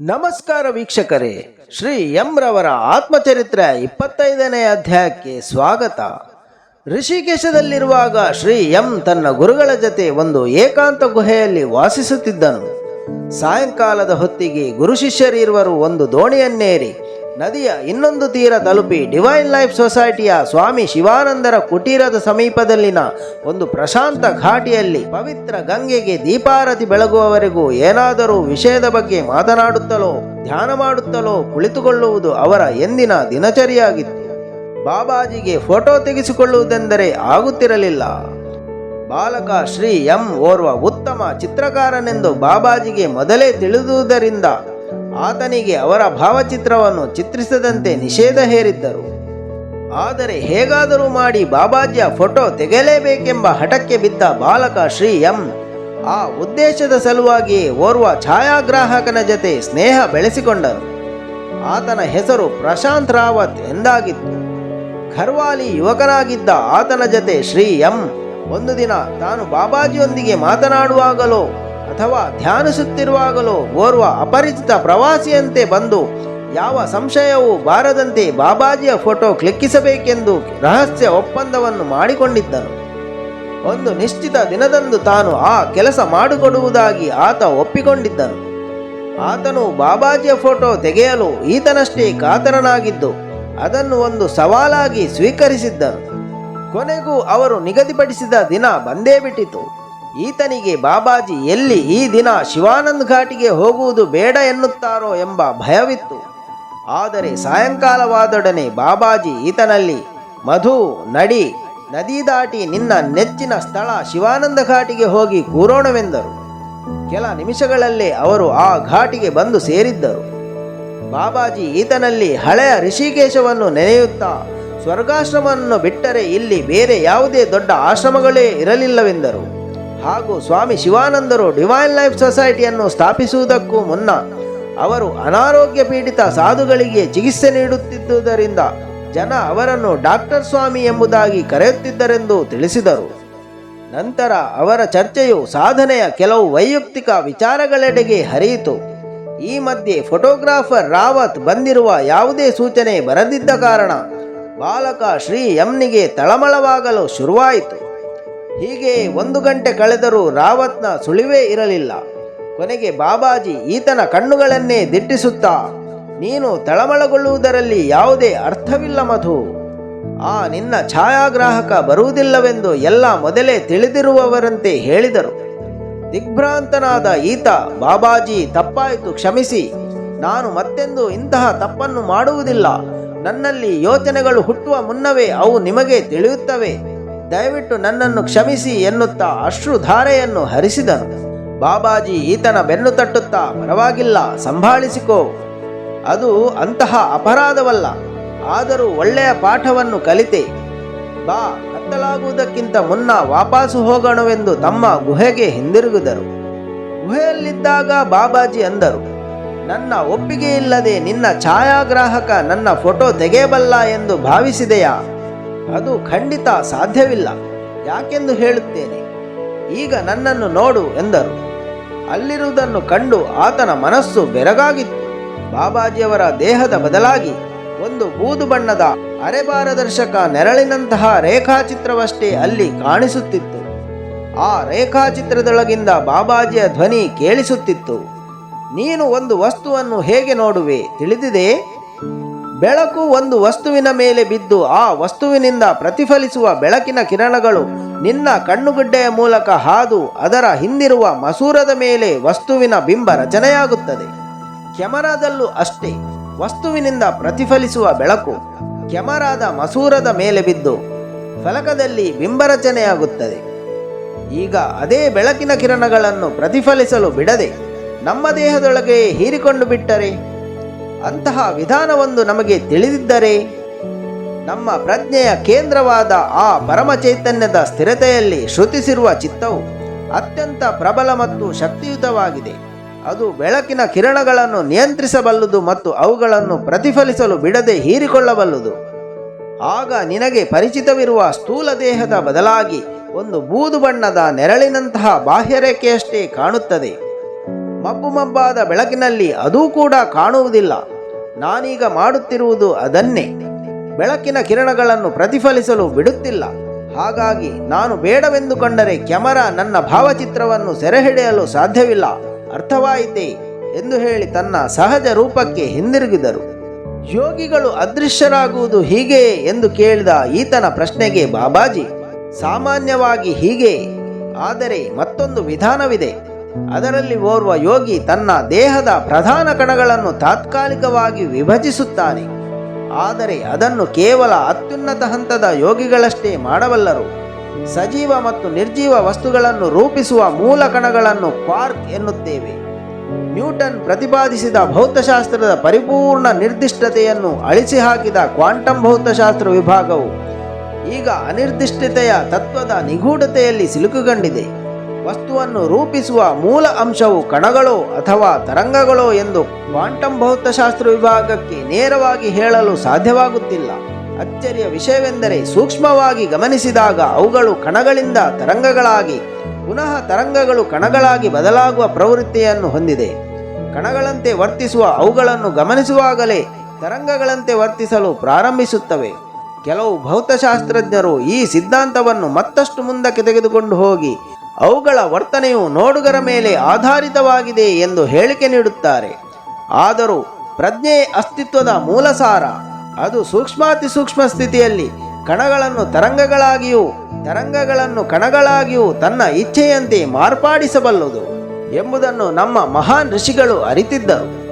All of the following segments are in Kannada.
ನಮಸ್ಕಾರ ವೀಕ್ಷಕರೇ, ಶ್ರೀ ಎಂ ರವರ ಆತ್ಮಚರಿತ್ರೆ ಇಪ್ಪತ್ತೈದನೇ ಅಧ್ಯಾಯಕ್ಕೆ ಸ್ವಾಗತ. ಋಷಿಕೇಶದಲ್ಲಿರುವಾಗ ಶ್ರೀ ಎಂ ತನ್ನ ಗುರುಗಳ ಜತೆ ಒಂದು ಏಕಾಂತ ಗುಹೆಯಲ್ಲಿ ವಾಸಿಸುತ್ತಿದ್ದನು. ಸಾಯಂಕಾಲದ ಹೊತ್ತಿಗೆ ಗುರು ಶಿಷ್ಯರಿರುವರು ಒಂದು ದೋಣಿಯನ್ನೇರಿ ನದಿಯ ಇನ್ನೊಂದು ತೀರ ತಲುಪಿ ಡಿವೈನ್ ಲೈಫ್ ಸೊಸೈಟಿಯ ಸ್ವಾಮಿ ಶಿವಾನಂದರ ಕುಟೀರದ ಸಮೀಪದಲ್ಲಿನ ಒಂದು ಪ್ರಶಾಂತ ಘಾಟಿಯಲ್ಲಿ ಪವಿತ್ರ ಗಂಗೆಗೆ ದೀಪಾರತಿ ಬೆಳಗುವವರೆಗೂ ಏನಾದರೂ ವಿಷಯದ ಬಗ್ಗೆ ಮಾತನಾಡುತ್ತಲೋ, ಧ್ಯಾನ ಮಾಡುತ್ತಲೋ ಕುಳಿತುಕೊಳ್ಳುವುದು ಅವರ ಎಂದಿನ ದಿನಚರಿಯಾಗಿತ್ತು. ಬಾಬಾಜಿಗೆ ಫೋಟೋ ತೆಗೆಸಿಕೊಳ್ಳುವುದೆಂದರೆ ಆಗುತ್ತಿರಲಿಲ್ಲ. ಬಾಲಕ ಶ್ರೀ ಎಂ ಓರ್ವ ಉತ್ತಮ ಚಿತ್ರಕಾರನೆಂದು ಬಾಬಾಜಿಗೆ ಮೊದಲೇ ತಿಳಿದುದರಿಂದ ಆತನಿಗೆ ಅವರ ಭಾವಚಿತ್ರವನ್ನು ಚಿತ್ರಿಸದಂತೆ ನಿಷೇಧ ಹೇರಿದ್ದರು. ಆದರೆ ಹೇಗಾದರೂ ಮಾಡಿ ಬಾಬಾಜಿಯ ಫೋಟೋ ತೆಗೆಯಲೇಬೇಕೆಂಬ ಹಠಕ್ಕೆ ಬಿದ್ದ ಬಾಲಕ ಶ್ರೀ ಎಂ. ಆ ಉದ್ದೇಶದ ಸಲುವಾಗಿ ಓರ್ವ ಛಾಯಾಗ್ರಾಹಕನ ಜತೆ ಸ್ನೇಹ ಬೆಳೆಸಿಕೊಂಡರು. ಆತನ ಹೆಸರು ಪ್ರಶಾಂತ್ ರಾವತ್ ಎಂದಾಗಿತ್ತು. ಖರ್ವಾಲಿ ಯುವಕನಾಗಿದ್ದ ಆತನ ಜತೆ ಶ್ರೀ ಎಂ. ಒಂದು ದಿನ ತಾನು ಬಾಬಾಜಿಯೊಂದಿಗೆ ಮಾತನಾಡುವಾಗಲೋ ಅಥವಾ ಧ್ಯಾನಿಸುತ್ತಿರುವಾಗಲೂ ಓರ್ವ ಅಪರಿಚಿತ ಪ್ರವಾಸಿಯಂತೆ ಬಂದು ಯಾವ ಸಂಶಯವೂ ಬಾರದಂತೆ ಬಾಬಾಜಿಯ ಫೋಟೋ ಕ್ಲಿಕ್ಕಿಸಬೇಕೆಂದು ರಹಸ್ಯ ಒಪ್ಪಂದವನ್ನು ಮಾಡಿಕೊಂಡಿದ್ದನು ಒಂದು ನಿಶ್ಚಿತ ದಿನದಂದು ತಾನು ಆ ಕೆಲಸ ಮಾಡಿಕೊಡುವುದಾಗಿ ಆತ ಒಪ್ಪಿಕೊಂಡಿದ್ದನು ಆತನು ಬಾಬಾಜಿಯ ಫೋಟೋ ತೆಗೆಯಲು ಈತನಷ್ಟೇ ಕಾತರನಾಗಿದ್ದು, ಅದನ್ನು ಒಂದು ಸವಾಲಾಗಿ ಸ್ವೀಕರಿಸಿದ್ದನು ಕೊನೆಗೂ ಅವರು ನಿಗದಿಪಡಿಸಿದ ದಿನ ಬಂದೇ ಬಿಟ್ಟಿತು. ಈತನಿಗೆ ಬಾಬಾಜಿ ಎಲ್ಲಿ ಈ ದಿನ ಶಿವಾನಂದ್ ಘಾಟಿಗೆ ಹೋಗುವುದು ಬೇಡ ಎನ್ನುತ್ತಾರೋ ಎಂಬ ಭಯವಿತ್ತು. ಆದರೆ ಸಾಯಂಕಾಲವಾದೊಡನೆ ಬಾಬಾಜಿ ಈತನಲ್ಲಿ, ಮಧು, ನಡಿ, ನದಿ ದಾಟಿ ನಿನ್ನ ನೆಚ್ಚಿನ ಸ್ಥಳ ಶಿವಾನಂದ ಘಾಟಿಗೆ ಹೋಗಿ ಕೂರೋಣವೆಂದರು. ಕೆಲ ನಿಮಿಷಗಳಲ್ಲೇ ಅವರು ಆ ಘಾಟಿಗೆ ಬಂದು ಸೇರಿದ್ದರು. ಬಾಬಾಜಿ ಈತನಲ್ಲಿ ಹಳೆಯ ಋಷಿಕೇಶವನ್ನು ನೆನೆಯುತ್ತಾ, ಸ್ವರ್ಗಾಶ್ರಮವನ್ನು ಬಿಟ್ಟರೆ ಇಲ್ಲಿ ಬೇರೆ ಯಾವುದೇ ದೊಡ್ಡ ಆಶ್ರಮಗಳೇ ಇರಲಿಲ್ಲವೆಂದರು. ಹಾಗೂ ಸ್ವಾಮಿ ಶಿವಾನಂದರು ಡಿವೈನ್ ಲೈಫ್ ಸೊಸೈಟಿಯನ್ನು ಸ್ಥಾಪಿಸುವುದಕ್ಕೂ ಮುನ್ನ ಅವರು ಅನಾರೋಗ್ಯ ಪೀಡಿತ ಸಾಧುಗಳಿಗೆ ಚಿಕಿತ್ಸೆ ನೀಡುತ್ತಿದ್ದುದರಿಂದ ಜನ ಅವರನ್ನು ಡಾಕ್ಟರ್ ಸ್ವಾಮಿ ಎಂಬುದಾಗಿ ಕರೆಯುತ್ತಿದ್ದರೆಂದು ತಿಳಿಸಿದರು. ನಂತರ ಅವರ ಚರ್ಚೆಯು ಸಾಧನೆಯ ಕೆಲವು ವೈಯಕ್ತಿಕ ವಿಚಾರಗಳೆಡೆಗೆ ಹರಿಯಿತು. ಈ ಮಧ್ಯೆ ಫೋಟೋಗ್ರಾಫರ್ ರಾವತ್ ಬಂದಿರುವ ಯಾವುದೇ ಸೂಚನೆ ಬರದಿದ್ದ ಕಾರಣ ಬಾಲಕ ಶ್ರೀ ಎಂನಿಗೆ ತಳಮಳವಾಗಲು ಶುರುವಾಯಿತು. ಹೀಗೆ ಒಂದು ಗಂಟೆ ಕಳೆದರೂ ರಾವತ್ನ ಸುಳಿವೇ ಇರಲಿಲ್ಲ. ಕೊನೆಗೆ ಬಾಬಾಜಿ ಈತನ ಕಣ್ಣುಗಳನ್ನೇ ದಿಟ್ಟಿಸುತ್ತಾ, ನೀನು ತಳಮಳಗೊಳ್ಳುವುದರಲ್ಲಿ ಯಾವುದೇ ಅರ್ಥವಿಲ್ಲ ಮಧು. ಆ ನಿನ್ನ ಛಾಯಾಗ್ರಾಹಕ ಬರುವುದಿಲ್ಲವೆಂದು ಎಲ್ಲ ಮೊದಲೇ ತಿಳಿದಿರುವವರಂತೆ ಹೇಳಿದರು. ದಿಗ್ಭ್ರಾಂತನಾದ ಈತ ಬಾಬಾಜಿ ತಪ್ಪಾಯಿತು ಕ್ಷಮಿಸಿ, ನಾನು ಮತ್ತೆಂದು ಇಂತಹ ತಪ್ಪನ್ನು ಮಾಡುವುದಿಲ್ಲ. ನನ್ನಲ್ಲಿ ಯೋಚನೆಗಳು ಹುಟ್ಟುವ ಮುನ್ನವೇ ಅವು ನಿಮಗೆ ತಿಳಿಯುತ್ತವೆ. ದಯವಿಟ್ಟು ನನ್ನನ್ನು ಕ್ಷಮಿಸಿ ಎನ್ನುತ್ತಾ ಅಶ್ರುಧಾರೆಯನ್ನು ಹರಿಸಿದನು. ಬಾಬಾಜಿ ಈತನ ಬೆನ್ನು ತಟ್ಟುತ್ತಾ ಪರವಾಗಿಲ್ಲ, ಸಂಭಾಳಿಸಿಕೋ. ಅದು ಅಂತಹ ಅಪರಾಧವಲ್ಲ, ಆದರೂ ಒಳ್ಳೆಯ ಪಾಠವನ್ನು ಕಲಿತೆ. ಬಾ, ಕತ್ತಲಾಗುವುದಕ್ಕಿಂತ ಮುನ್ನ ವಾಪಾಸು ಹೋಗೋಣವೆಂದು ತಮ್ಮ ಗುಹೆಗೆ ಹಿಂದಿರುಗಿದರು. ಗುಹೆಯಲ್ಲಿದ್ದಾಗ ಬಾಬಾಜಿ ಅಂದರು, ನನ್ನ ಒಪ್ಪಿಗೆ ಇಲ್ಲದೆ ನಿನ್ನ ಛಾಯಾಗ್ರಾಹಕ ನನ್ನ ಫೋಟೋ ತೆಗೆಯಬಲ್ಲ ಎಂದು ಭಾವಿಸಿದೆಯಾ? ಅದು ಖಂಡಿತ ಸಾಧ್ಯವಿಲ್ಲ. ಯಾಕೆಂದು ಹೇಳುತ್ತೇನೆ? ಈಗ ನನ್ನನ್ನು ನೋಡು ಎಂದರು. ಅಲ್ಲಿರುವುದನ್ನು ಕಂಡು ಆತನ ಮನಸ್ಸು ಬೆರಗಾಗಿತ್ತು. ಬಾಬಾಜಿಯವರ ದೇಹದ ಬದಲಾಗಿ ಒಂದು ಬೂದು ಬಣ್ಣದ ಅರೆಪಾರದರ್ಶಕ ನೆರಳಿನಂತಹ ರೇಖಾಚಿತ್ರವಷ್ಟೇ ಅಲ್ಲಿ ಕಾಣಿಸುತ್ತಿತ್ತು. ಆ ರೇಖಾಚಿತ್ರದೊಳಗಿಂದ ಬಾಬಾಜಿಯ ಧ್ವನಿ ಕೇಳಿಸುತ್ತಿತ್ತು. ನೀನು ಒಂದು ವಸ್ತುವನ್ನು ಹೇಗೆ ನೋಡುವೆ? ತಿಳಿದಿದೆ? ಬೆಳಕು ಒಂದು ವಸ್ತುವಿನ ಮೇಲೆ ಬಿದ್ದು ಆ ವಸ್ತುವಿನಿಂದ ಪ್ರತಿಫಲಿಸುವ ಬೆಳಕಿನ ಕಿರಣಗಳು ನಿನ್ನ ಕಣ್ಣುಗುಡ್ಡೆಯ ಮೂಲಕ ಹಾದು ಅದರ ಹಿಂದಿರುವ ಮಸೂರದ ಮೇಲೆ ವಸ್ತುವಿನ ಬಿಂಬ ರಚನೆಯಾಗುತ್ತದೆ. ಕ್ಯಾಮರಾದಲ್ಲೂ ಅಷ್ಟೇ, ವಸ್ತುವಿನಿಂದ ಪ್ರತಿಫಲಿಸುವ ಬೆಳಕು ಕ್ಯಾಮರಾದ ಮಸೂರದ ಮೇಲೆ ಬಿದ್ದು ಫಲಕದಲ್ಲಿ ಬಿಂಬ ರಚನೆಯಾಗುತ್ತದೆ. ಈಗ ಅದೇ ಬೆಳಕಿನ ಕಿರಣಗಳನ್ನು ಪ್ರತಿಫಲಿಸಲು ಬಿಡದೆ ನಮ್ಮ ದೇಹದೊಳಗೆ ಹೀರಿಕೊಂಡು ಬಿಟ್ಟರೆ ಅಂತಹ ವಿಧಾನವೊಂದು ನಮಗೆ ತಿಳಿದಿದ್ದರೆ ನಮ್ಮ ಪ್ರಜ್ಞೆಯ ಕೇಂದ್ರವಾದ ಆ ಪರಮಚೈತನ್ಯದ ಸ್ಥಿರತೆಯಲ್ಲಿ ಶ್ರುತಿಸಿರುವ ಚಿತ್ತವು ಅತ್ಯಂತ ಪ್ರಬಲ ಮತ್ತು ಶಕ್ತಿಯುತವಾಗಿದೆ. ಅದು ಬೆಳಕಿನ ಕಿರಣಗಳನ್ನು ನಿಯಂತ್ರಿಸಬಲ್ಲದು ಮತ್ತು ಅವುಗಳನ್ನು ಪ್ರತಿಫಲಿಸಲು ಬಿಡದೆ ಹೀರಿಕೊಳ್ಳಬಲ್ಲದು. ಆಗ ನಿನಗೆ ಪರಿಚಿತವಿರುವ ಸ್ಥೂಲ ದೇಹದ ಬದಲಾಗಿ ಒಂದು ಬೂದು ಬಣ್ಣದ ನೆರಳಿನಂತಹ ಬಾಹ್ಯರೇಖೆಯಷ್ಟೇ ಕಾಣುತ್ತದೆ. ಮಬ್ಬು ಮಬ್ಬಾದ ಬೆಳಕಿನಲ್ಲಿ ಅದೂ ಕೂಡ ಕಾಣುವುದಿಲ್ಲ. ನಾನೀಗ ಮಾಡುತ್ತಿರುವುದು ಅದನ್ನೇ. ಬೆಳಕಿನ ಕಿರಣಗಳನ್ನು ಪ್ರತಿಫಲಿಸಲು ಬಿಡುತ್ತಿಲ್ಲ. ಹಾಗಾಗಿ ನಾನು ಬೇಡವೆಂದು ಕಂಡರೆ ಕ್ಯಾಮರಾ ನನ್ನ ಭಾವಚಿತ್ರವನ್ನು ಸೆರೆಹಿಡಿಯಲು ಸಾಧ್ಯವಿಲ್ಲ. ಅರ್ಥವಾಯಿತೇ ಎಂದು ಹೇಳಿ ತನ್ನ ಸಹಜ ರೂಪಕ್ಕೆ ಹಿಂದಿರುಗಿದರು. ಯೋಗಿಗಳು ಅದೃಶ್ಯರಾಗುವುದು ಹೀಗೆ ಎಂದು ಕೇಳಿದ ಈತನ ಪ್ರಶ್ನೆಗೆ ಬಾಬಾಜಿ, ಸಾಮಾನ್ಯವಾಗಿ ಹೀಗೆ, ಆದರೆ ಮತ್ತೊಂದು ವಿಧಾನವಿದೆ. ಅದರಲ್ಲಿ ಓರ್ವ ಯೋಗಿ ತನ್ನ ದೇಹದ ಪ್ರಧಾನ ಕಣಗಳನ್ನು ತಾತ್ಕಾಲಿಕವಾಗಿ ವಿಭಜಿಸುತ್ತಾನೆ. ಆದರೆ ಅದನ್ನು ಕೇವಲ ಅತ್ಯುನ್ನತ ಹಂತದ ಯೋಗಿಗಳಷ್ಟೇ ಮಾಡಬಲ್ಲರು. ಸಜೀವ ಮತ್ತು ನಿರ್ಜೀವ ವಸ್ತುಗಳನ್ನು ರೂಪಿಸುವ ಮೂಲ ಕಣಗಳನ್ನು ಕ್ವಾರ್ಕ್ ಎನ್ನುತ್ತೇವೆ. ನ್ಯೂಟನ್ ಪ್ರತಿಪಾದಿಸಿದ ಭೌತಶಾಸ್ತ್ರದ ಪರಿಪೂರ್ಣ ನಿರ್ದಿಷ್ಟತೆಯನ್ನು ಅಳಿಸಿ ಹಾಕಿದ ಕ್ವಾಂಟಮ್ ಭೌತಶಾಸ್ತ್ರ ವಿಭಾಗವು ಈಗ ಅನಿರ್ದಿಷ್ಟತೆಯ ತತ್ವದ ನಿಗೂಢತೆಯಲ್ಲಿ ಸಿಲುಕುಗೊಂಡಿದೆ. ವಸ್ತುವನ್ನು ರೂಪಿಸುವ ಮೂಲ ಅಂಶವು ಕಣಗಳೋ ಅಥವಾ ತರಂಗಗಳು ಎಂದು ಕ್ವಾಂಟಮ್ ಭೌತಶಾಸ್ತ್ರ ವಿಭಾಗಕ್ಕೆ ನೇರವಾಗಿ ಹೇಳಲು ಸಾಧ್ಯವಾಗುತ್ತಿಲ್ಲ. ಅಚ್ಚರಿಯ ವಿಷಯವೆಂದರೆ ಸೂಕ್ಷ್ಮವಾಗಿ ಗಮನಿಸಿದಾಗ ಅವುಗಳು ಕಣಗಳಿಂದ ತರಂಗಗಳಾಗಿ, ಪುನಃ ತರಂಗಗಳು ಕಣಗಳಾಗಿ ಬದಲಾಗುವ ಪ್ರವೃತ್ತಿಯನ್ನು ಹೊಂದಿದೆ. ಕಣಗಳಂತೆ ವರ್ತಿಸುವ ಅವುಗಳನ್ನು ಗಮನಿಸುವಾಗಲೇ ತರಂಗಗಳಂತೆ ವರ್ತಿಸಲು ಪ್ರಾರಂಭಿಸುತ್ತವೆ. ಕೆಲವು ಭೌತಶಾಸ್ತ್ರಜ್ಞರು ಈ ಸಿದ್ಧಾಂತವನ್ನು ಮತ್ತಷ್ಟು ಮುಂದಕ್ಕೆ ತೆಗೆದುಕೊಂಡು ಹೋಗಿ ಅವುಗಳ ವರ್ತನೆಯು ನೋಡುಗರ ಮೇಲೆ ಆಧಾರಿತವಾಗಿದೆ ಎಂದು ಹೇಳಿಕೆ ನೀಡುತ್ತಾರೆ. ಆದರೂ ಪ್ರಜ್ಞೆ ಅಸ್ತಿತ್ವದ ಮೂಲಸಾರ, ಅದು ಸೂಕ್ಷ್ಮಾತಿ ಸೂಕ್ಷ್ಮ ಸ್ಥಿತಿಯಲ್ಲಿ ಕಣಗಳನ್ನು ತರಂಗಗಳಾಗಿಯೂ, ತರಂಗಗಳನ್ನು ಕಣಗಳಾಗಿಯೂ ತನ್ನ ಇಚ್ಛೆಯಂತೆ ಮಾರ್ಪಾಡಿಸಬಲ್ಲದು ಎಂಬುದನ್ನು ನಮ್ಮ ಮಹಾನ್ ಋಷಿಗಳು ಅರಿತಿದ್ದರು.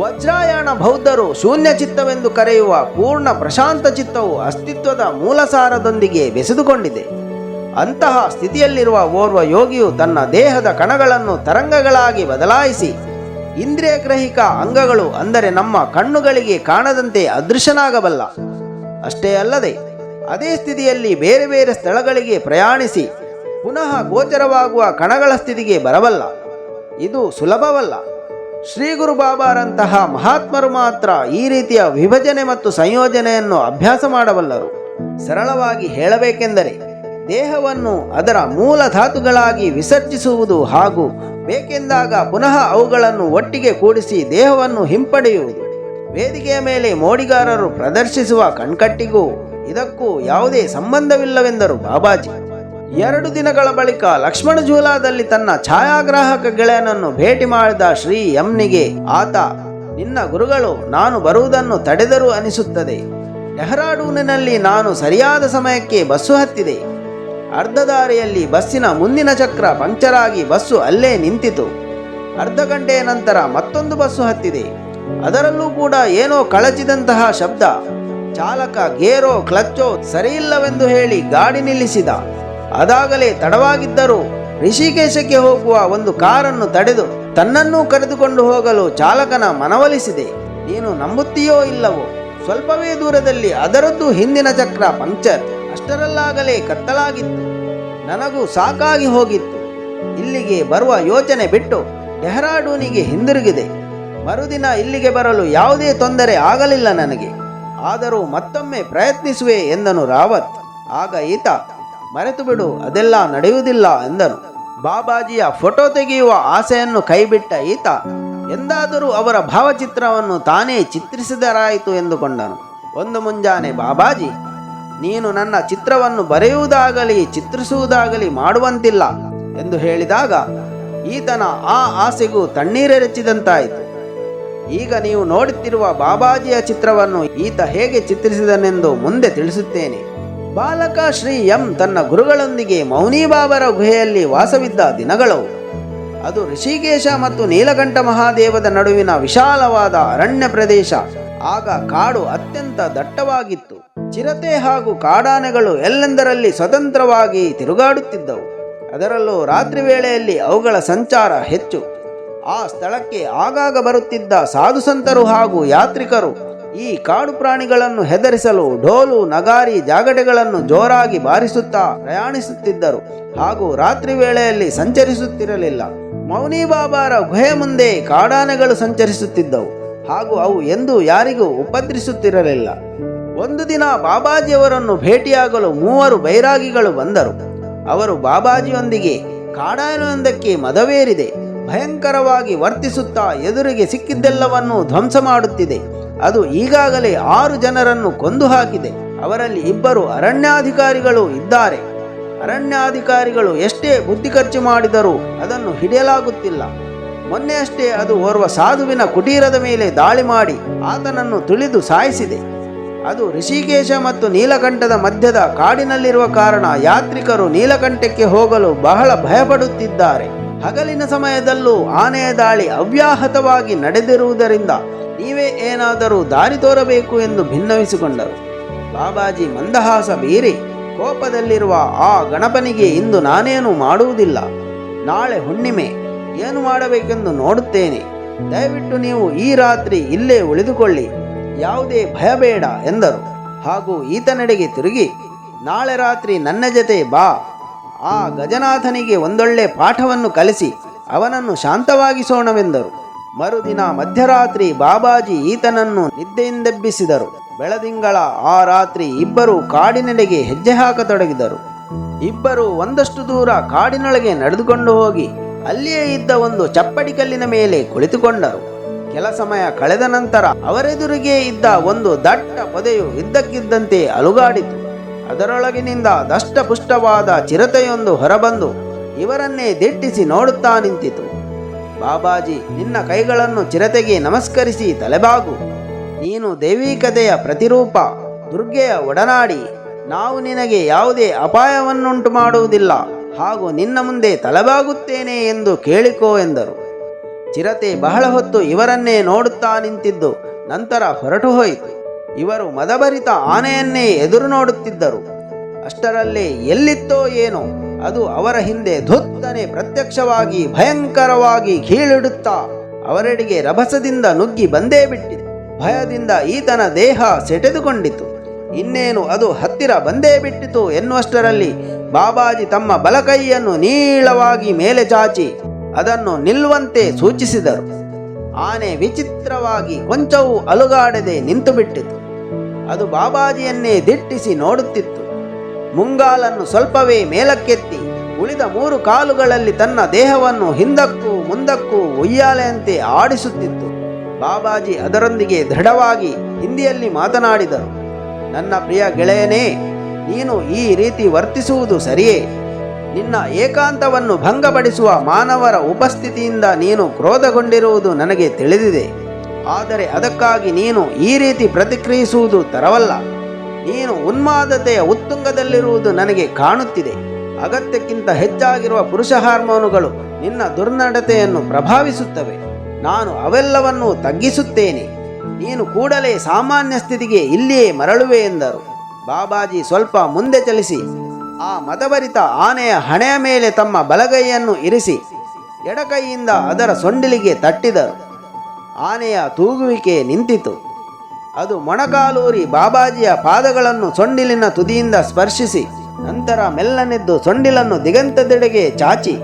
ವಜ್ರಾಯಣ ಬೌದ್ಧರು ಶೂನ್ಯ ಚಿತ್ತವೆಂದು ಕರೆಯುವ ಪೂರ್ಣ ಪ್ರಶಾಂತ ಚಿತ್ತವು ಅಸ್ತಿತ್ವದ ಮೂಲಸಾರದೊಂದಿಗೆ ಬೆಸೆದುಕೊಂಡಿದೆ. ಅಂತಹ ಸ್ಥಿತಿಯಲ್ಲಿರುವ ಓರ್ವ ಯೋಗಿಯು ತನ್ನ ದೇಹದ ಕಣಗಳನ್ನು ತರಂಗಗಳಾಗಿ ಬದಲಾಯಿಸಿ ಇಂದ್ರಿಯ ಗ್ರಹಿಕ ಅಂಗಗಳು ಅಂದರೆ ನಮ್ಮ ಕಣ್ಣುಗಳಿಗೆ ಕಾಣದಂತೆ ಅದೃಶ್ಯನಾಗಬಲ್ಲ ಅಷ್ಟೇ ಅಲ್ಲದೆ ಅದೇ ಸ್ಥಿತಿಯಲ್ಲಿ ಬೇರೆ ಬೇರೆ ಸ್ಥಳಗಳಿಗೆ ಪ್ರಯಾಣಿಸಿ ಪುನಃ ಗೋಚರವಾಗುವ ಕಣಗಳ ಸ್ಥಿತಿಗೆ ಬರಬಲ್ಲ. ಇದು ಸುಲಭವಲ್ಲ. ಶ್ರೀ ಗುರುಬಾಬಾರಂತಹ ಮಹಾತ್ಮರು ಮಾತ್ರ ಈ ರೀತಿಯ ವಿಭಜನೆ ಮತ್ತು ಸಂಯೋಜನೆಯನ್ನು ಅಭ್ಯಾಸ ಮಾಡಬಲ್ಲರು. ಸರಳವಾಗಿ ಹೇಳಬೇಕೆಂದರೆ ದೇಹವನ್ನು ಅದರ ಮೂಲ ಧಾತುಗಳಾಗಿ ವಿಸರ್ಜಿಸುವುದು ಹಾಗೂ ಬೇಕೆಂದಾಗ ಪುನಃ ಅವುಗಳನ್ನು ಒಟ್ಟಿಗೆ ಕೂಡಿಸಿ ದೇಹವನ್ನು ಹಿಂಪಡೆಯುವುದು. ವೇದಿಕೆಯ ಮೇಲೆ ಮೋಡಿಗಾರರು ಪ್ರದರ್ಶಿಸುವ ಕಣ್ಕಟ್ಟಿಗೂ ಇದಕ್ಕೂ ಯಾವುದೇ ಸಂಬಂಧವಿಲ್ಲವೆಂದರು ಬಾಬಾಜಿ. ಎರಡು ದಿನಗಳ ಬಳಿಕ ಲಕ್ಷ್ಮಣ ಜೂಲಾದಲ್ಲಿ ತನ್ನ ಛಾಯಾಗ್ರಾಹಕ ಗೆಳೆಯನನ್ನು ಭೇಟಿ ಮಾಡಿದ ಶ್ರೀ ಎಂನಿಗೆ ಆತ, ನಿನ್ನ ಗುರುಗಳು ನಾನು ಬರುವುದನ್ನು ತಡೆದರು ಅನಿಸುತ್ತದೆ. ಡೆಹ್ರಾಡೂನಿನಲ್ಲಿ ನಾನು ಸರಿಯಾದ ಸಮಯಕ್ಕೆ ಬಸ್ಸು ಹತ್ತಿದೆ. ಅರ್ಧ ದಾರಿಯಲ್ಲಿ ಬಸ್ಸಿನ ಮುಂದಿನ ಚಕ್ರ ಪಂಕ್ಚರ್ ಆಗಿ ಬಸ್ಸು ಅಲ್ಲೇ ನಿಂತಿತು. ಅರ್ಧ ಗಂಟೆಯ ನಂತರ ಮತ್ತೊಂದು ಬಸ್ಸು ಹತ್ತಿದೆ. ಅದರಲ್ಲೂ ಕೂಡ ಏನೋ ಕಳಚಿದಂತಹ ಶಬ್ದ. ಚಾಲಕ ಗೇರೋ ಕ್ಲಚ್ಚೋ ಸರಿಯಿಲ್ಲವೆಂದು ಹೇಳಿ ಗಾಡಿ ನಿಲ್ಲಿಸಿದ. ಅದಾಗಲೇ ತಡವಾಗಿದ್ದರೂ ಋಷಿಕೇಶಕ್ಕೆ ಹೋಗುವ ಒಂದು ಕಾರನ್ನು ತಡೆದು ತನ್ನನ್ನೂ ಕರೆದುಕೊಂಡು ಹೋಗಲು ಚಾಲಕನ ಮನವೊಲಿಸಿದೆ. ನೀನು ನಂಬುತ್ತೀಯೋ ಇಲ್ಲವೋ? ಸ್ವಲ್ಪವೇ ದೂರದಲ್ಲಿ ಅದರದ್ದು ಹಿಂದಿನ ಚಕ್ರ ಪಂಕ್ಚರ್. ಅಷ್ಟರಲ್ಲಾಗಲೇ ಕತ್ತಲಾಗಿತ್ತು. ನನಗೂ ಸಾಕಾಗಿ ಹೋಗಿತ್ತು. ಇಲ್ಲಿಗೆ ಬರುವ ಯೋಚನೆ ಬಿಟ್ಟು ಡೆಹ್ರಾಡೂನಿಗೆ ಹಿಂದಿರುಗಿದೆ. ಮರುದಿನ ಇಲ್ಲಿಗೆ ಬರಲು ಯಾವುದೇ ತೊಂದರೆ ಆಗಲಿಲ್ಲ ನನಗೆ. ಆದರೂ ಮತ್ತೊಮ್ಮೆ ಪ್ರಯತ್ನಿಸುವೆ ಎಂದನು ರಾವತ್. ಆಗ ಈತ ಮರೆತು ಬಿಡು ಅದೆಲ್ಲ ನಡೆಯುವುದಿಲ್ಲ ಎಂದನು. ಬಾಬಾಜಿಯ ಫೋಟೋ ತೆಗೆಯುವ ಆಸೆಯನ್ನು ಕೈಬಿಟ್ಟ ಈತ, ಎಂದಾದರೂ ಅವರ ಭಾವಚಿತ್ರವನ್ನು ತಾನೇ ಚಿತ್ರಿಸಿದರಾಯಿತು ಎಂದುಕೊಂಡನು. ಒಂದು ಮುಂಜಾನೆ ಬಾಬಾಜಿ ನೀನು ನನ್ನ ಚಿತ್ರವನ್ನು ಬರೆಯುವುದಾಗಲಿ, ಚಿತ್ರಿಸುವುದಾಗಲಿ ಮಾಡುವಂತಿಲ್ಲ ಎಂದು ಹೇಳಿದಾಗ ಈತನ ಆ ಆಸೆಗೂ ತಣ್ಣೀರೆರಚಿದಂತಾಯಿತು ಈಗ ನೀವು ನೋಡುತ್ತಿರುವ ಬಾಬಾಜಿಯ ಚಿತ್ರವನ್ನು ಈತ ಹೇಗೆ ಚಿತ್ರಿಸಿದನೆಂದು ಮುಂದೆ ತಿಳಿಸುತ್ತೇನೆ. ಬಾಲಕ ಶ್ರೀ ಎಂ ತನ್ನ ಗುರುಗಳೊಂದಿಗೆ ಮೌನಿ ಬಾಬರ ಗುಹೆಯಲ್ಲಿ ವಾಸವಿದ್ದ ದಿನಗಳು. ಅದು ಋಷಿಕೇಶ ಮತ್ತು ನೀಲಕಂಠ ಮಹಾದೇವದ ನಡುವಿನ ವಿಶಾಲವಾದ ಅರಣ್ಯ ಪ್ರದೇಶ. ಆಗ ಕಾಡು ಅತ್ಯಂತ ದಟ್ಟವಾಗಿತ್ತು. ಚಿರತೆ ಹಾಗೂ ಕಾಡಾನೆಗಳು ಎಲ್ಲೆಂದರಲ್ಲಿ ಸ್ವತಂತ್ರವಾಗಿ ತಿರುಗಾಡುತ್ತಿದ್ದವು. ಅದರಲ್ಲೂ ರಾತ್ರಿ ವೇಳೆಯಲ್ಲಿ ಅವುಗಳ ಸಂಚಾರ ಹೆಚ್ಚು. ಆ ಸ್ಥಳಕ್ಕೆ ಆಗಾಗ ಬರುತ್ತಿದ್ದ ಸಾಧುಸಂತರು ಹಾಗೂ ಯಾತ್ರಿಕರು ಈ ಕಾಡು ಪ್ರಾಣಿಗಳನ್ನು ಹೆದರಿಸಲು ಢೋಲು ನಗಾರಿ, ಜಾಗಟೆಗಳನ್ನು ಜೋರಾಗಿ ಬಾರಿಸುತ್ತಾ ಪ್ರಯಾಣಿಸುತ್ತಿದ್ದರು. ಹಾಗೂ ರಾತ್ರಿ ವೇಳೆಯಲ್ಲಿ ಸಂಚರಿಸುತ್ತಿರಲಿಲ್ಲ. ಮೌನಿ ಬಾಬಾರ ಗುಹೆ ಮುಂದೆ ಕಾಡಾನೆಗಳು ಸಂಚರಿಸುತ್ತಿದ್ದವು. ಹಾಗೂ ಅವು ಎಂದೂ ಯಾರಿಗೂ ಉಪದ್ರಿಸುತ್ತಿರಲಿಲ್ಲ. ಒಂದು ದಿನ ಬಾಬಾಜಿಯವರನ್ನು ಭೇಟಿಯಾಗಲು ಮೂವರು ಬೈರಾಗಿಗಳು ಬಂದರು. ಅವರು ಬಾಬಾಜಿಯೊಂದಿಗೆ ಕಾಡಾನೊಂದಕ್ಕೆ ಮದವೇರಿದೆ, ಭಯಂಕರವಾಗಿ ವರ್ತಿಸುತ್ತಾ ಎದುರಿಗೆ ಸಿಕ್ಕಿದ್ದೆಲ್ಲವನ್ನೂ ಧ್ವಂಸ ಮಾಡುತ್ತಿದೆ. ಅದು ಈಗಾಗಲೇ ಆರು ಜನರನ್ನು ಕೊಂದು ಹಾಕಿದೆ ಅವರಲ್ಲಿ ಇಬ್ಬರು ಅರಣ್ಯಾಧಿಕಾರಿಗಳು ಇದ್ದಾರೆ. ಅರಣ್ಯಾಧಿಕಾರಿಗಳು ಎಷ್ಟೇ ಬುದ್ಧಿ ಖರ್ಚು ಮಾಡಿದರೂ ಅದನ್ನು ಹಿಡಿಯಲಾಗುತ್ತಿಲ್ಲ. ಮೊನ್ನೆಯಷ್ಟೇ ಅದು ಓರ್ವ ಸಾಧುವಿನ ಕುಟೀರದ ಮೇಲೆ ದಾಳಿ ಮಾಡಿ ಆತನನ್ನು ತುಳಿದು ಸಾಯಿಸಿದೆ. ಅದು ಋಷಿಕೇಶ ಮತ್ತು ನೀಲಕಂಠದ ಮಧ್ಯದ ಕಾಡಿನಲ್ಲಿರುವ ಕಾರಣ ಯಾತ್ರಿಕರು ನೀಲಕಂಠಕ್ಕೆ ಹೋಗಲು ಬಹಳ ಭಯಪಡುತ್ತಿದ್ದಾರೆ. ಹಗಲಿನ ಸಮಯದಲ್ಲೂ ಆನೆಯ ದಾಳಿ ಅವ್ಯಾಹತವಾಗಿ ನಡೆದಿರುವುದರಿಂದ ನೀವೇ ಏನಾದರೂ ದಾರಿ ತೋರಬೇಕು ಎಂದು ಭಿನ್ನವಿಸಿಕೊಂಡರು. ಬಾಬಾಜಿ ಮಂದಹಾಸ ಬೀರಿ ಕೋಪದಲ್ಲಿರುವ ಆ ಗಣಪನಿಗೆ ಇಂದು ನಾನೇನು ಮಾಡುವುದಿಲ್ಲ. ನಾಳೆ ಹುಣ್ಣಿಮೆ, ಏನು ಮಾಡಬೇಕೆಂದು ನೋಡುತ್ತೇನೆ. ದಯವಿಟ್ಟು ನೀವು ಈ ರಾತ್ರಿ ಇಲ್ಲೇ ಉಳಿದುಕೊಳ್ಳಿ. ಯಾವುದೇ ಭಯ ಬೇಡ ಎಂದರು. ಹಾಗೂ ಈತನೆಡೆಗೆ ತಿರುಗಿ, ನಾಳೆ ರಾತ್ರಿ ನನ್ನ ಜೊತೆ ಬಾ. ಆ ಗಜನಾಥನಿಗೆ ಒಂದೊಳ್ಳೆ ಪಾಠವನ್ನು ಕಲಿಸಿ, ಅವನನ್ನು ಶಾಂತವಾಗಿಸೋಣವೆಂದರು. ಮರುದಿನ ಮಧ್ಯರಾತ್ರಿ ಬಾಬಾಜಿ ಈತನನ್ನು ನಿದ್ದೆಯಿಂದೆಬ್ಬಿಸಿದರು. ಬೆಳದಿಂಗಳ ಆ ರಾತ್ರಿ ಇಬ್ಬರು ಕಾಡಿನೆಡೆಗೆ ಹೆಜ್ಜೆ ಹಾಕತೊಡಗಿದರು. ಇಬ್ಬರು ಒಂದಷ್ಟು ದೂರ ಕಾಡಿನೊಳಗೆ ನಡೆದುಕೊಂಡು ಹೋಗಿ, ಅಲ್ಲಿಯೇ ಇದ್ದ ಒಂದು ಚಪ್ಪಡಿ ಕಲ್ಲಿನ ಮೇಲೆ ಕುಳಿತುಕೊಂಡರು. ಕೆಲ ಸಮಯ ಕಳೆದ ನಂತರ ಅವರೆದುರಿಗೆ ಇದ್ದ ಒಂದು ದಟ್ಟ ಪೊದೆಯು ಇದ್ದಕ್ಕಿದ್ದಂತೆ ಅಲುಗಾಡಿತು. ಅದರೊಳಗಿನಿಂದ ದಷ್ಟಪುಷ್ಟವಾದ ಚಿರತೆಯೊಂದು ಹೊರಬಂದು ಇವರನ್ನೇ ದಿಟ್ಟಿಸಿ ನೋಡುತ್ತಾ ನಿಂತಿತು. ಬಾಬಾಜಿ, ನಿನ್ನ ಕೈಗಳನ್ನು ಚಿರತೆಗೆ ನಮಸ್ಕರಿಸಿ ತಲೆಬಾಗು. ನೀನು ದೈವಿಕತೆಯ ಪ್ರತಿರೂಪ, ದುರ್ಗೆಯ ಒಡನಾಡಿ. ನಾವು ನಿನಗೆ ಯಾವುದೇ ಅಪಾಯವನ್ನುಂಟು ಮಾಡುವುದಿಲ್ಲ ಹಾಗೂ ನಿನ್ನ ಮುಂದೆ ತಲೆಬಾಗುತ್ತೇನೆ ಎಂದು ಕೇಳಿಕೋ ಎಂದರು. ಚಿರತೆ ಬಹಳ ಹೊತ್ತು ಇವರನ್ನೇ ನೋಡುತ್ತಾ ನಿಂತಿದ್ದು. ನಂತರ ಹೊರಟು ಹೋಯಿತು. ಇವರು ಮದಭರಿತ ಆನೆಯನ್ನೇ ಎದುರು ನೋಡುತ್ತಿದ್ದರು. ಅಷ್ಟರಲ್ಲೇ ಎಲ್ಲಿತ್ತೋ ಏನೋ, ಅದು ಅವರ ಹಿಂದೆ ಧುತ್ತನೆ ಪ್ರತ್ಯಕ್ಷವಾಗಿ ಭಯಂಕರವಾಗಿ ಕೀಳಿಡುತ್ತಾ ಅವರೆಡೆಗೆ ರಭಸದಿಂದ ನುಗ್ಗಿ ಬಂದೇ ಬಿಟ್ಟಿತು. ಭಯದಿಂದ ಈತನ ದೇಹ ಸೆಟೆದುಕೊಂಡಿತು. ಇನ್ನೇನು ಅದು ಹತ್ತಿರ ಬಂದೇ ಬಿಟ್ಟಿತು ಎನ್ನುವಷ್ಟರಲ್ಲಿ ಬಾಬಾಜಿ ತಮ್ಮ ಬಲಕೈಯನ್ನು ನೀಳವಾಗಿ ಮೇಲೆ ಚಾಚಿ ಅದನ್ನು ನಿಲ್ಲುವಂತೆ ಸೂಚಿಸಿದರು. ಆನೆ ವಿಚಿತ್ರವಾಗಿ ಕೊಂಚವೂ ಅಲುಗಾಡದೆ ನಿಂತು ಬಿಟ್ಟಿತು ಅದು ಬಾಬಾಜಿಯನ್ನೇ ದಿಟ್ಟಿಸಿ ನೋಡುತ್ತಿತ್ತು. ಮುಂಗಾಲನ್ನು ಸ್ವಲ್ಪವೇ ಮೇಲಕ್ಕೆತ್ತಿ ಉಳಿದ ಮೂರು ಕಾಲುಗಳಲ್ಲಿ ತನ್ನ ದೇಹವನ್ನು ಹಿಂದಕ್ಕೂ ಮುಂದಕ್ಕೂ ಉಯ್ಯಾಲೆಯಂತೆ ಆಡಿಸುತ್ತಿತ್ತು. ಬಾಬಾಜಿ ಅದರೊಂದಿಗೆ ದೃಢವಾಗಿ ಹಿಂದಿಯಲ್ಲಿ ಮಾತನಾಡಿದರು, ನನ್ನ ಪ್ರಿಯ ಗೆಳೆಯನೇ, ನೀನು ಈ ರೀತಿ ವರ್ತಿಸುವುದು ಸರಿಯೇ? ನಿನ್ನ ಏಕಾಂತವನ್ನು ಭಂಗಪಡಿಸುವ ಮಾನವರ ಉಪಸ್ಥಿತಿಯಿಂದ ನೀನು ಕ್ರೋಧಗೊಂಡಿರುವುದು ನನಗೆ ತಿಳಿದಿದೆ. ಆದರೆ ಅದಕ್ಕಾಗಿ ನೀನು ಈ ರೀತಿ ಪ್ರತಿಕ್ರಿಯಿಸುವುದು ತರವಲ್ಲ. ನೀನು ಉನ್ಮಾದತೆಯ ಉತ್ತುಂಗದಲ್ಲಿರುವುದು ನನಗೆ ಕಾಣುತ್ತಿದೆ. ಅಗತ್ಯಕ್ಕಿಂತ ಹೆಚ್ಚಾಗಿರುವ ಪುರುಷ ಹಾರ್ಮೋನುಗಳು ನಿನ್ನ ದುರ್ನಡತೆಯನ್ನು ಪ್ರಭಾವಿಸುತ್ತವೆ. ನಾನು ಅವೆಲ್ಲವನ್ನೂ ತಗ್ಗಿಸುತ್ತೇನೆ. ನೀನು ಕೂಡಲೇ ಸಾಮಾನ್ಯ ಸ್ಥಿತಿಗೆ ಇಲ್ಲಿಯೇ ಮರಳುವೆ ಎಂದರು. ಬಾಬಾಜಿ ಸ್ವಲ್ಪ ಮುಂದೆ ಚಲಿಸಿ ಆ ಮತಭರಿತ ಆನೆಯ ಹಣೆಯ ಮೇಲೆ ತಮ್ಮ ಬಲಗೈಯನ್ನು ಇರಿಸಿ ಎಡಕೈಯಿಂದ ಅದರ ಸೊಂಡಿಲಿಗೆ ತಟ್ಟಿದರು ಆನೆಯ ತೂಗುವಿಕೆ ನಿಂತಿತು. ಅದು ಮೊಣಕಾಲೂರಿ ಬಾಬಾಜಿಯ ಪಾದಗಳನ್ನು ಸೊಂಡಿಲಿನ ತುದಿಯಿಂದ ಸ್ಪರ್ಶಿಸಿ ನಂತರ ಮೆಲ್ಲನೆದ್ದು ಸೊಂಡಿಲನ್ನು ದಿಗಂತದೆಡೆಗೆ ಚಾಚಿ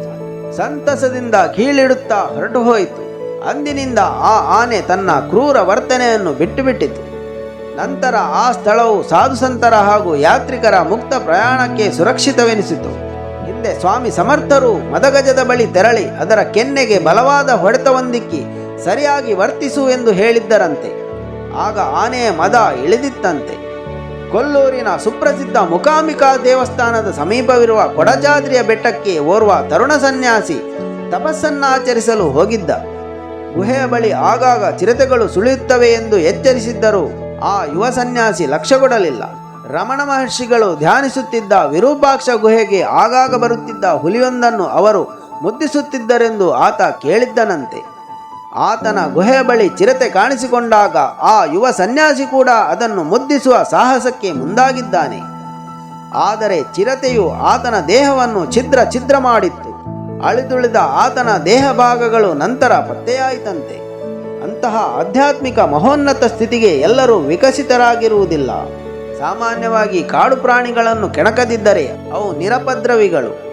ಸಂತಸದಿಂದ ಕೀಳಿಡುತ್ತಾ ಹೊರಟು ಹೋಯಿತು ಅಂದಿನಿಂದ ಆ ಆನೆ ತನ್ನ ಕ್ರೂರ ವರ್ತನೆಯನ್ನು ಬಿಟ್ಟುಬಿಟ್ಟಿತು. ನಂತರ ಆ ಸ್ಥಳವು ಸಾಧುಸಂತರ ಹಾಗೂ ಯಾತ್ರಿಕರ ಮುಕ್ತ ಪ್ರಯಾಣಕ್ಕೆ ಸುರಕ್ಷಿತವೆನಿಸಿತು. ಹಿಂದೆ ಸ್ವಾಮಿ ಸಮರ್ಥರು ಮದಗಜದ ಬಳಿ ತೆರಳಿ ಅದರ ಕೆನ್ನೆಗೆ ಬಲವಾದ ಹೊಡೆತವೊಂದಿಕ್ಕಿ ಸರಿಯಾಗಿ ವರ್ತಿಸು ಎಂದು ಹೇಳಿದ್ದರಂತೆ. ಆಗ ಆನೆಯ ಮದ ಇಳಿದಿತ್ತಂತೆ. ಕೊಲ್ಲೂರಿನ ಸುಪ್ರಸಿದ್ಧ ಮುಖಾಂಬಿಕಾ ದೇವಸ್ಥಾನದ ಸಮೀಪವಿರುವ ಕೊಡಜಾದ್ರಿಯ ಬೆಟ್ಟಕ್ಕೆ ಓರ್ವ ತರುಣ ಸನ್ಯಾಸಿ ತಪಸ್ಸನ್ನಾಚರಿಸಲು ಹೋಗಿದ್ದ. ಗುಹೆಯ ಬಳಿ ಆಗಾಗ ಚಿರತೆಗಳು ಸುಳಿಯುತ್ತವೆ ಎಂದು ಎಚ್ಚರಿಸಿದ್ದರೂ. ಆ ಯುವ ಸನ್ಯಾಸಿ ಲಕ್ಷ್ಯಗೊಡಲಿಲ್ಲ. ರಮಣ ಮಹರ್ಷಿಗಳು ಧ್ಯಾನಿಸುತ್ತಿದ್ದ ವಿರೂಪಾಕ್ಷ ಗುಹೆಗೆ ಆಗಾಗ ಬರುತ್ತಿದ್ದ ಹುಲಿಯೊಂದನ್ನು ಅವರು ಮುದ್ದಿಸುತ್ತಿದ್ದರೆಂದು ಆತ ಕೇಳಿದ್ದನಂತೆ. ಆತನ ಗುಹೆಯ ಬಳಿ ಚಿರತೆ ಕಾಣಿಸಿಕೊಂಡಾಗ ಆ ಯುವ ಸನ್ಯಾಸಿ ಕೂಡ ಅದನ್ನು ಮುದ್ದಿಸುವ ಸಾಹಸಕ್ಕೆ ಮುಂದಾಗಿದ್ದಾನೆ. ಆದರೆ ಚಿರತೆಯು ಆತನ ದೇಹವನ್ನು ಛಿದ್ರ ಛಿದ್ರ ಮಾಡಿತ್ತು. ಅಳಿದುಳಿದ ಆತನ ದೇಹ ಭಾಗಗಳು ನಂತರ ಪತ್ತೆಯಾಯಿತಂತೆ. ಅಂತಹ ಆಧ್ಯಾತ್ಮಿಕ ಮಹೋನ್ನತ ಸ್ಥಿತಿಗೆ ಎಲ್ಲರೂ ವಿಕಸಿತರಾಗಿರುವುದಿಲ್ಲ. ಸಾಮಾನ್ಯವಾಗಿ ಕಾಡು ಪ್ರಾಣಿಗಳನ್ನು ಕೆಣಕದಿದ್ದರೆ ಅವು ನಿರಪದ್ರವಿಗಳು.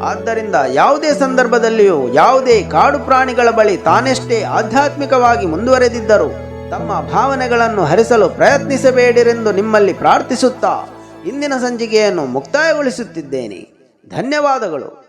ಆದ್ದರಿಂದ ಯಾವುದೇ ಸಂದರ್ಭದಲ್ಲಿಯೂ ಯಾವುದೇ ಕಾಡು ಪ್ರಾಣಿಗಳ ಬಳಿ ತಾನೆಷ್ಟೇ ಆಧ್ಯಾತ್ಮಿಕವಾಗಿ ಮುಂದುವರೆದಿದ್ದರೂ ತಮ್ಮ ಭಾವನೆಗಳನ್ನು ಹರಿಸಲು ಪ್ರಯತ್ನಿಸಬೇಡಿರೆಂದು ನಿಮ್ಮಲ್ಲಿ ಪ್ರಾರ್ಥಿಸುತ್ತಾ ಇಂದಿನ ಸಂಚಿಕೆಯನ್ನು ಮುಕ್ತಾಯಗೊಳಿಸುತ್ತಿದ್ದೇನೆ. ಧನ್ಯವಾದಗಳು.